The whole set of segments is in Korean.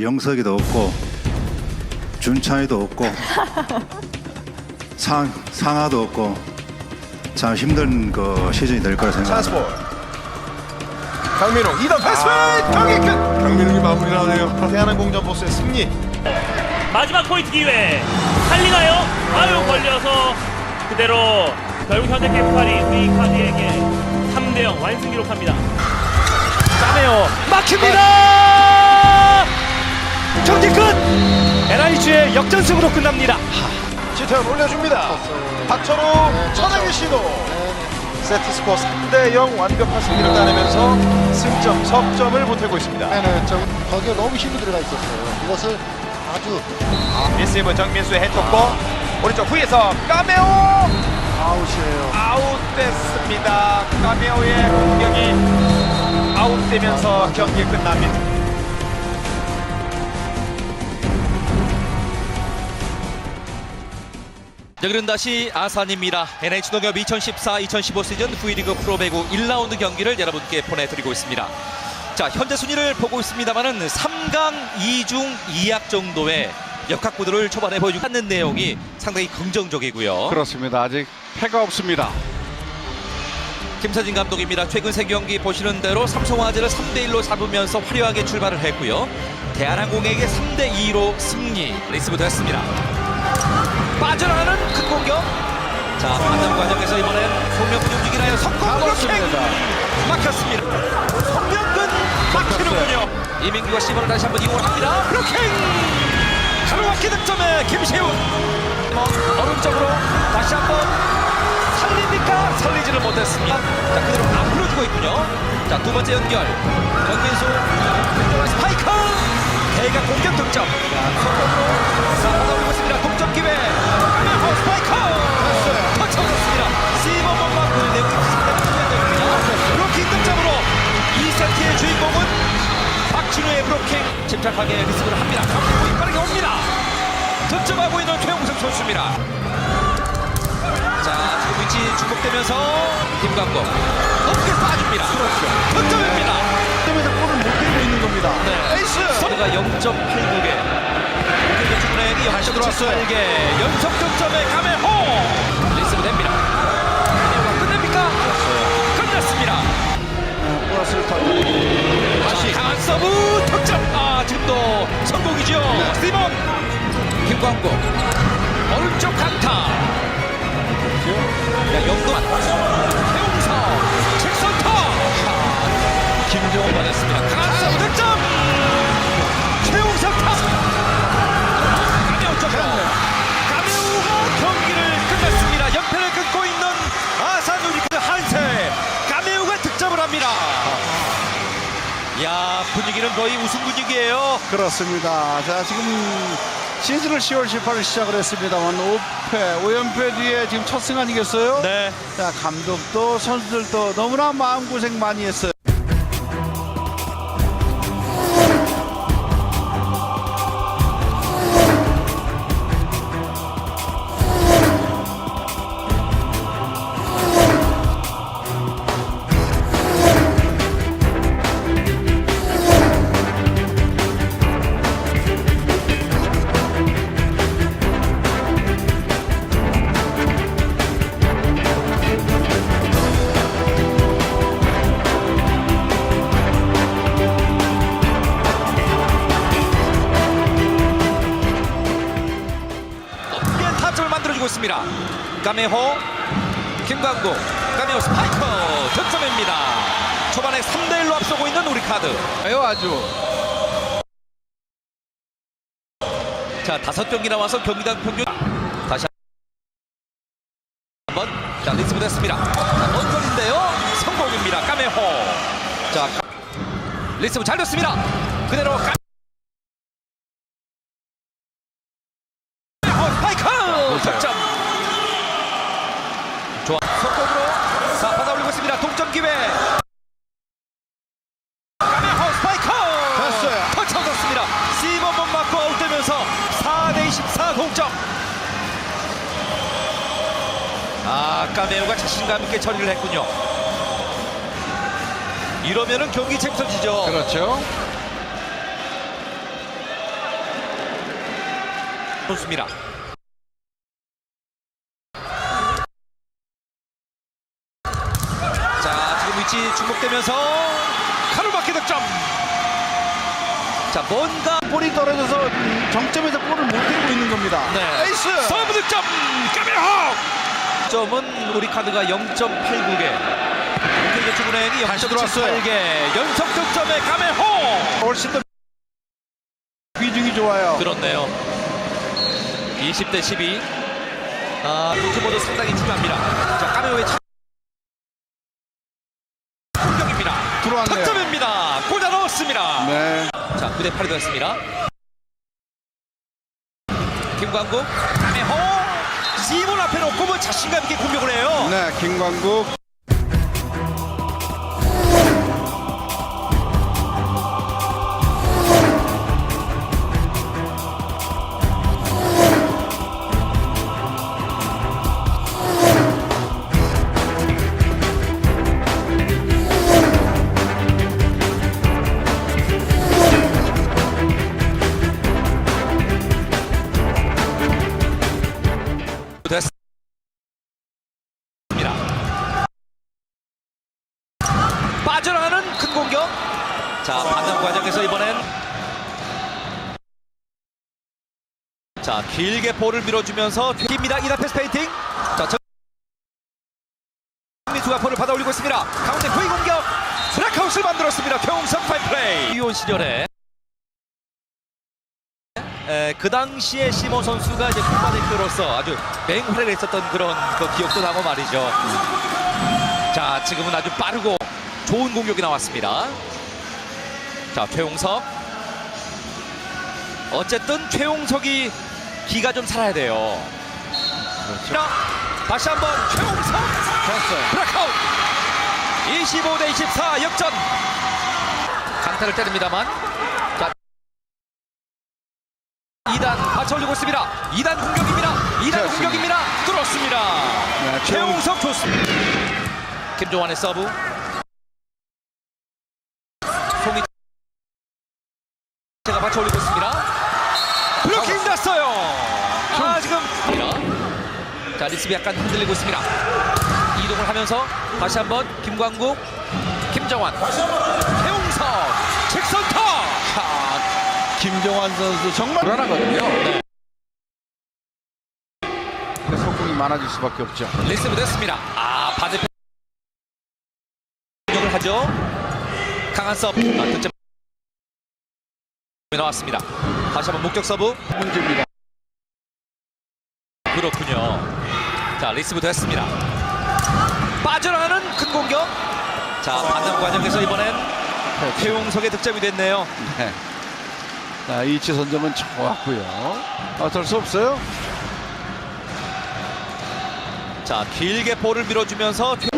영석이도 없고 준찬이도 없고 상 상하도 없고 참 힘든 그 시즌이 될 거라 생각합니다. 찬스볼 강민호 2단 패스 아, 경기 끝! 강민욱이 마무리하네요. 대한항 공전 보스의 승리. 마지막 포인트 기회. 살리나요? 아유 걸려서 그대로 결국 현재 개파리 우리 카드에게 3대0 완승 기록합니다. 까메오 막힙니다. 경기 끝. NIG의 역전승으로 끝납니다. 지태현 올려줍니다. 박철호 천하기 시도 세트 스코어 3대0 완벽한 승리를 따내면서 승점 석점을 보태고 있습니다. 네, 저 거기에 너무 힘이 들어가 있었어요. 이것을 아주 리시브 정민수의 헤드볼. 오른쪽 후에서 까메오! 아웃이에요. 아웃됐습니다. 까메오의 공격이 아웃되면서 경기 끝납니다 여기는 다시 아산입니다. NH농협 2014-2015 시즌 V리그 프로배구 1라운드 경기를 여러분께 보내드리고 있습니다. 자, 현재 순위를 보고 있습니다만은 3강 2중 2약 정도의 역학 구도를 초반에 보여주고 있는 내용이 상당히 긍정적이고요. 그렇습니다. 아직 패가 없습니다. 김서진 감독입니다. 최근 세 경기 보시는 대로 삼성화재를 3대 1로 잡으면서 화려하게 출발을 했고요. 대한항공에게 3대 2로 승리. 리스브 됐습니다. 빠져나가는 큰 공격. 자, 만남 과정에서 이번엔 송명근 움직이나요? 성공으로 킹! 막혔습니다. 송명근 막히는군요. 이민규가 시범을 다시 한번 이용합니다. 브로킹! 가로막기 득점에 김시훈. 뭐, 오른쪽으로 다시 한번 살립니까? 살리지를 못했습니다. 자, 그대로 앞으로 주고 있군요. 자, 두 번째 연결. 왼쪽으로 스파이크! 대각 공격 득점. 자, 속공으로. 2세트의 주인공은 박진우의 브로킹. 침착하게 리스크를 합니다. 강민국이 빠르게 옵니다. 득점하고 있는 최용석 선수입니다. 자, 지금 위치 중복되면서 김광국 높게 빠집니다. 그렇죠. 득점입니다. 때문에 골을 못 때리고 있는 겁니다. 네. 에이스! 서드가 0.89개. 공격의 중량이 0.78개. 연속 득점에 가메호. 리스브 됩니다. 김광국. 오른쪽 강타. 야, 영도만. 최용석. 직선타. 아, 김정호 받았습니다. 강한 서브 득점. 최용석 타. 가메오 쪽으로. 가메오가 경기를 끝냈습니다. 연패를 끊고 있는 아산 유니크 한세. 가메오가 득점을 합니다. 야 분위기는 거의 우승 분위기예요. 그렇습니다. 자, 지금 시즌을 10월 18일 시작을 했습니다만 5패, 5연패 뒤에 지금 첫 승 아니겠어요? 네. 자, 감독도 선수들도 너무나 마음고생 많이 했어요. 까메호, 김광국, 까메호 스파이커 득점입니다. 초반에 3대 1로 앞서고 있는 우리 카드. 아유, 아주. 자 다섯 경기 나와서 경기당 평균 다시 한번 자 리스브 됐습니다. 거리인데요 성공입니다. 까메호. 자 가- 리스브 잘 됐습니다. 그대로 까... 기회. 가면하우 스파이크! 됐어요. 터쳐졌습니다. 씨번번 맞고 아웃되면서 4대 24 동점. 아, 까메오가 자신감 있게 처리를 했군요. 이러면은 경기 챔피지죠 그렇죠. 좋습니다. 주목되면서 카르마키 득점. 자, 뭔가 볼이 떨어져서 정점에서 볼을 못 때리고 있는 겁니다. 네. 에이스! 서브 득점 까메호 점은 우리 카드가 0.89개 KG축은행이 다시 들어왔어요. 0.78개 연속 득점의 까메호 훨씬 더 비중이 좋아요. 그렇네요 20대 12 아, 모두 상당히 중요합니다 자 까메오의 들어왔네요. 득점입니다 꽂아 넣었습니다 네. 자 9대 8이 되었습니다 김광국 까메호 이볼 앞에 놓고 뭐 자신감 있게 공격을 해요 네, 김광국. 빠져나가는 큰 공격. 자, 반응 과정에서 이번엔 자, 길게 볼을 밀어주면서 뜁니다. 이나페스 페인팅. 자, 정민수가 볼을 받아 올리고 있습니다. 가운데 후위 공격. 브라카웃을 만들었습니다. 최홍석 파이플레이. 이온 시절에 에, 그 당시에 시모 선수가 이제 국가 대표로서 아주 맹활약을 했었던 그런 그 기억도 나고 말이죠. 자, 지금은 아주 빠르고 좋은 공격이 나왔습니다. 자, 최용석. 어쨌든 최용석이 기가 좀 살아야 돼요. 자, 다시 한번 최용석. 브라카웃. 25 대 24 역전. 강타를 때립니다만. 자. 2단 받쳐 올리고 있습니다. 2단 공격입니다. 2단 그렇습니다. 공격입니다. 뚫었습니다. 네, 최용석 좋습니다. 김종환의 서브 송이 제가 받쳐 올리고 있습니다. 블로킹 났어요. 아 지금 자 리스비 약간 흔들리고 있습니다. 이동을 하면서 다시 한번 김광국 김정환. 최용석 직선타 자, 김정환 선수 정말 불안하거든요. 네. 속공이 많아질 수밖에 없죠. 리스브 됐습니다. 아 반대편. 공격을 하죠 강한 서브 아, 득점 나왔습니다 다시 한번 목적 서브 문제입니다. 그렇군요. 자, 리스브 됐습니다. 빠져나가는 큰 공격. 자, 반응 과정에서 이번엔 최용석의 득점이 됐네요. 네. 자, 이치 선점은 좋았고요. 어쩔 수 없어요. 자, 길게 볼을 밀어주면서 최...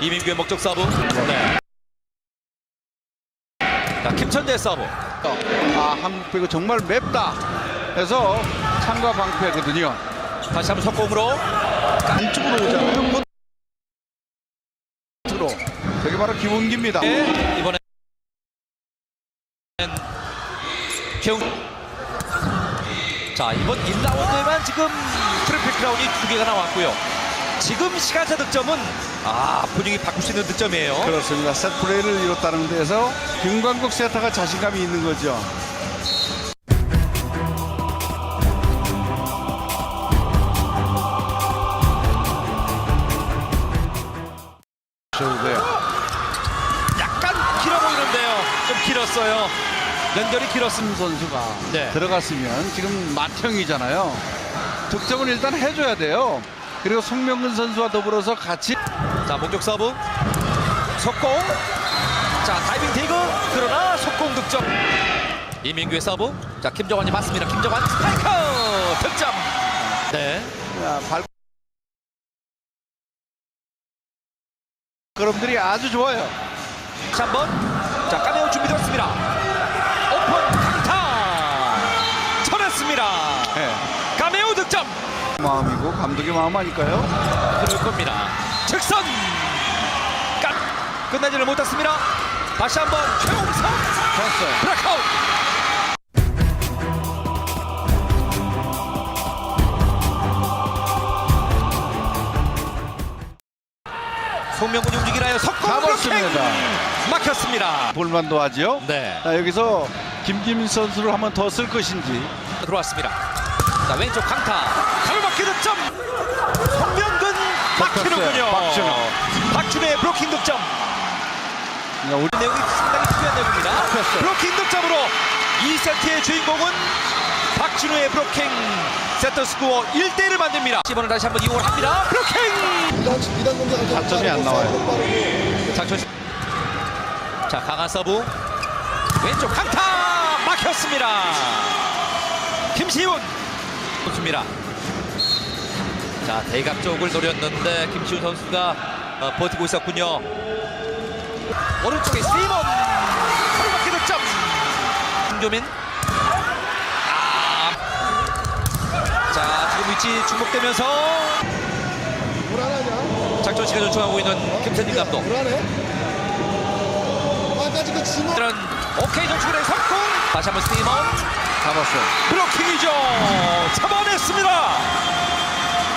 이민규의 목적 서브. 네. 자, 김천재 서브. 아, 한국 배구 정말 맵다. 해서 창과 방패거든요. 다시 한번 속공으로. 안쪽으로 오잖아요. 끝으로. 저게 바로 김원기입니다. 네, 이번엔 최용. 자, 이번 1라운드에만 지금 트리플 크라운이 두 개가 나왔고요. 지금 시간차 득점은 아 분위기 바꿀 수 있는 득점이에요. 그렇습니다. 셋 플레이를 이뤘다는 데에서 김광국 세터가 자신감이 있는 거죠. 돼요. 약간 길어 보이는데요. 좀 길었어요. 연결이. 임 선수가 네. 들어갔으면 지금 맏형이잖아요. 득점은 일단 해줘야 돼요. 그리고 송명근 선수와 더불어서 같이 자 목적 서브 속공. 자 다이빙 디그 그러나 속공 득점. 이민규의 서브. 자 김정환이 맞습니다. 김정환 스파이크 득점. 네. 야, 발 그럼들이 아주 좋아요. 다시 한번 자 까메오 준비되었습니다 오픈 강타 쳐냈습니다 네. 까메오 득점 마음이고 감독의 마음 아닐까요? 그럴 겁니다. 직선! 깍! 끝나지를 못했습니다. 다시 한번 최홍성! 좋았어요. 브라카웃! 송명훈 움직이라요. 석공 잡았습니다. 막혔습니다. 볼만도 하지요? 네. 자, 여기서 김기민 선수를 한번 더 쓸 것인지 들어왔습니다. 자, 왼쪽 강타 막히는군요. 박준호. 박준호의 블로킹 득점. 자, 우리 내용이 상당히 중요한 내용입니다. 블로킹 득점으로 2세트의 주인공은 박준호의 블로킹 세트 스코어 1대1을 만듭니다. 이번은 다시 한번 이용을 합니다. 블로킹! 타점이 안 나와요. 씨. 자 강한 서브 왼쪽 강타 막혔습니다. 김시훈 좋습니다. 자 대각 쪽을 노렸는데 김시훈 선수가 어, 버티고 있었군요. 오른쪽에 스티먼 바로바퀴 득점. 김조민. 아. 자 지금 위치 중복되면서 작전 시간 요청하고 있는 김태진 감독. 이런 오케이 정축의 성공. 다시 한번 스티먼 잡았어요. 블로킹이죠. 잡아냈습니다.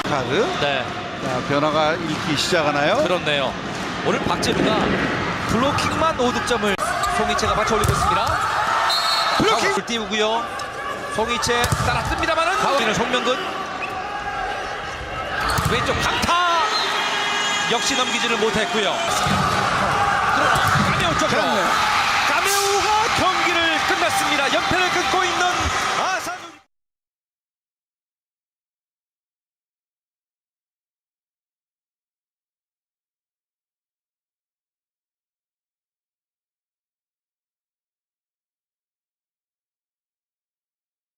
카드. 네. 자, 변화가 일기 시작하나요? 그렇네요. 오늘 박재루가 블로킹만 5득점을 송이채가 받쳐 올리고 있습니다. 블로킹 띄우고요. 송이채 따라 뜹니다만은 가운데는 송명근 왼쪽 강타 역시 넘기지를 못했고요. 그러나 까메오 쪽으로. 까메오가 경기를 끝났습니다. 연패를 끊고 있는